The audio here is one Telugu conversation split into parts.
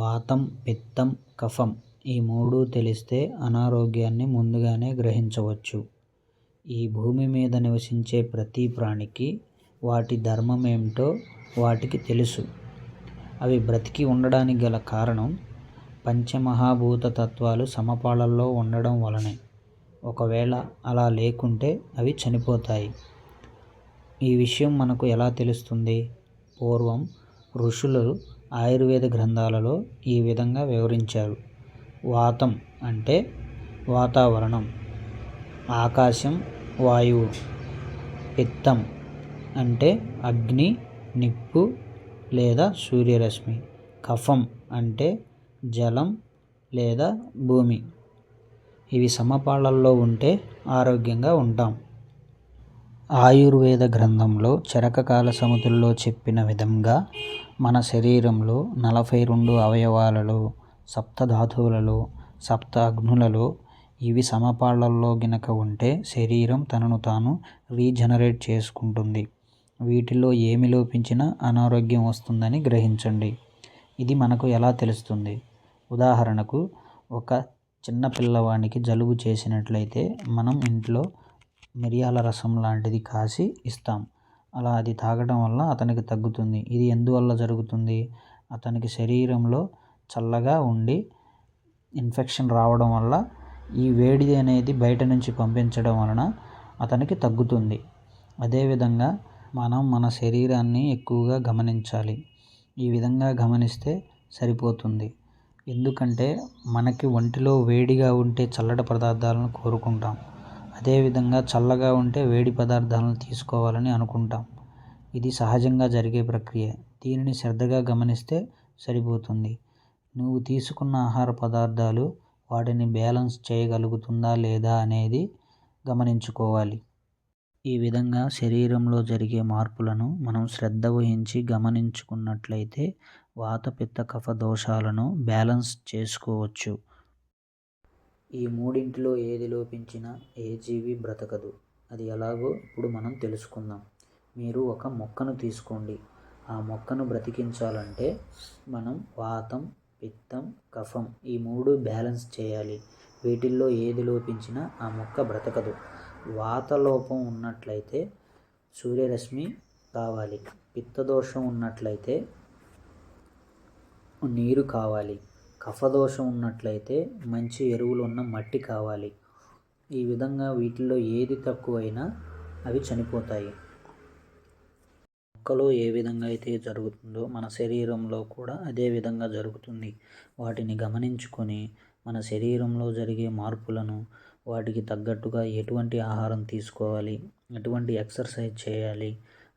వాతం పిత్తం కఫం ఈ మూడు తెలిస్తే అనారోగ్యాన్ని ముందుగానే గ్రహించవచ్చు. ఈ భూమి మీద నివసించే ప్రతి ప్రాణికి వాటి ధర్మం ఏమిటో వాటికి తెలుసు. అవి బ్రతికి ఉండడానికి గల కారణం పంచమహాభూత తత్వాలు సమపాళల్లో ఉండడం వలనే. ఒకవేళ అలా లేకుంటే అవి చనిపోతాయి. ఈ విషయం మనకు ఎలా తెలుస్తుంది? పూర్వం ఋషులు ఆయుర్వేద గ్రంథాలలో ఈ విధంగా వివరించారు. వాతం అంటే వాతావరణం ఆకాశం వాయువు పిత్తం అంటే అగ్ని నిప్పు లేదా సూర్యరశ్మి కఫం అంటే జలం లేదా భూమి. ఇవి సమపాళల్లో ఉంటే ఆరోగ్యంగా ఉంటాం. ఆయుర్వేద గ్రంథంలో చరకకాల సమితుల్లో చెప్పిన విధంగా మన శరీరంలో నలభై రెండు అవయవాలలో సప్తధాతువులలో సప్త అగ్నులలో ఇవి సమపాళ్ళల్లో గినక ఉంటే శరీరం తనను తాను రీజనరేట్ చేసుకుంటుంది. వీటిలో ఏమి లోపించినా అనారోగ్యం వస్తుందని గ్రహించండి. ఇది మనకు ఎలా తెలుస్తుంది? ఉదాహరణకు ఒక చిన్న పిల్లవానికి జలుబు చేసినట్లయితే మనం ఇంట్లో మిరియాల రసం లాంటిది కాసి ఇస్తాం. అలా అది తాగడం వల్ల అతనికి తగ్గుతుంది. ఇది ఎందువల్ల జరుగుతుంది? అతనికి శరీరంలో చల్లగా ఉండి ఇన్ఫెక్షన్ రావడం వల్ల ఈ వేడి అనేది బయట నుంచి పంపించడం వలన అతనికి తగ్గుతుంది. అదేవిధంగా మనం మన శరీరాన్ని ఎక్కువగా గమనించాలి. ఈ విధంగా గమనిస్తే సరిపోతుంది. ఎందుకంటే మనకి ఒంటిలో వేడిగా ఉంటే చల్లటి పదార్థాలను కోరుకుంటాం. అదేవిధంగా చల్లగా ఉంటే వేడి పదార్థాలను తీసుకోవాలని అనుకుంటాం. ఇది సహజంగా జరిగే ప్రక్రియ. దీనిని శ్రద్ధగా గమనిస్తే సరిపోతుంది. నువ్వు తీసుకున్న ఆహార పదార్థాలు వాటిని బ్యాలెన్స్ చేయగలుగుతుందా లేదా అనేది గమనించుకోవాలి. ఈ విధంగా శరీరంలో జరిగే మార్పులను మనం శ్రద్ధ వహించి గమనించుకున్నట్లయితే వాత పిత్త కఫ దోషాలను బ్యాలెన్స్ చేసుకోవచ్చు. ఈ మూడింటిలో ఏది లోపించినా ఏ జీవి బ్రతకదు. అది ఎలాగో ఇప్పుడు మనం తెలుసుకుందాం. మీరు ఒక మొక్కను తీసుకోండి. ఆ మొక్కను బ్రతికించాలంటే మనం వాతం పిత్తం కఫం ఈ మూడు బ్యాలెన్స్ చేయాలి. వీటిల్లో ఏది లోపించినా ఆ మొక్క బ్రతకదు. వాత లోపం ఉన్నట్లయితే సూర్యరశ్మి కావాలి. పిత్తదోషం ఉన్నట్లయితే నీరు కావాలి. కఫదోషం ఉన్నట్లయితే మంచి ఎరువులు ఉన్న మట్టి కావాలి. ఈ విధంగా వీటిల్లో ఏది తక్కువైనా అవి చనిపోతాయి. మొక్కలో ఏ విధంగా అయితే జరుగుతుందో మన శరీరంలో కూడా అదే విధంగా జరుగుతుంది. వాటిని గమనించుకొని మన శరీరంలో జరిగే మార్పులను వాటికి తగ్గట్టుగా ఎటువంటి ఆహారం తీసుకోవాలి ఎటువంటి ఎక్సర్సైజ్ చేయాలి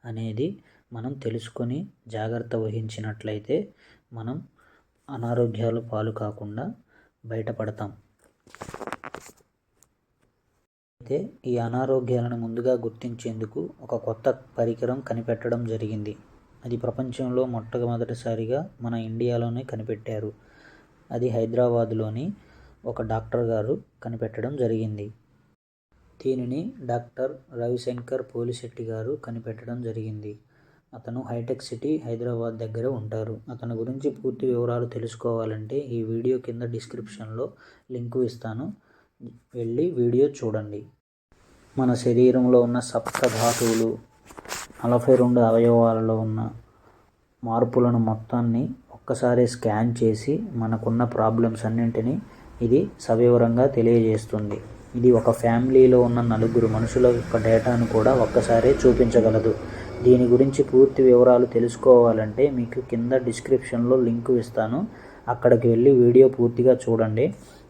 అనేది మనం తెలుసుకొని జాగ్రత్త వహించినట్లయితే మనం అనారోగ్యాలు పాలు కాకుండా బయటపడతాం. అయితే ఈ అనారోగ్యాలను ముందుగా గుర్తించేందుకు ఒక కొత్త పరికరం కనిపెట్టడం జరిగింది. అది ప్రపంచంలో మొట్టమొదటిసారిగా మన ఇండియాలోనే కనిపెట్టారు. అది హైదరాబాదులోని ఒక డాక్టర్ గారు కనిపెట్టడం జరిగింది. దీనిని డాక్టర్ రవిశంకర్ పోలిశెట్టి గారు కనిపెట్టడం జరిగింది. అతను హైటెక్ సిటీ హైదరాబాద్ దగ్గర ఉంటారు. అతని గురించి పూర్తి వివరాలు తెలుసుకోవాలంటే ఈ వీడియో కింద డిస్క్రిప్షన్లో లింకు ఇస్తాను. వెళ్ళి వీడియో చూడండి. మన శరీరంలో ఉన్న సప్త ధాతువులు నలభై రెండు అవయవాలలో ఉన్న మార్పులను మొత్తాన్ని ఒక్కసారి స్కాన్ చేసి మనకున్న ప్రాబ్లమ్స్ అన్నింటినీ ఇది సవివరంగా తెలియజేస్తుంది. ఇది ఒక ఫ్యామిలీలో ఉన్న నలుగురు మనుషుల యొక్క డేటాను కూడా ఒక్కసారే చూపించగలదు. దీని గురించి పూర్తి వివరాలు తెలుసుకోవాలంటే మీకు కింద డిస్క్రిప్షన్లో లింక్ ఇస్తాను. అక్కడికి వెళ్ళి వీడియో పూర్తిగా చూడండి.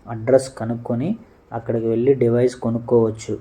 అడ్రస్ కనుక్కొని అక్కడికి వెళ్ళి డివైస్ కొనుక్కోవచ్చు.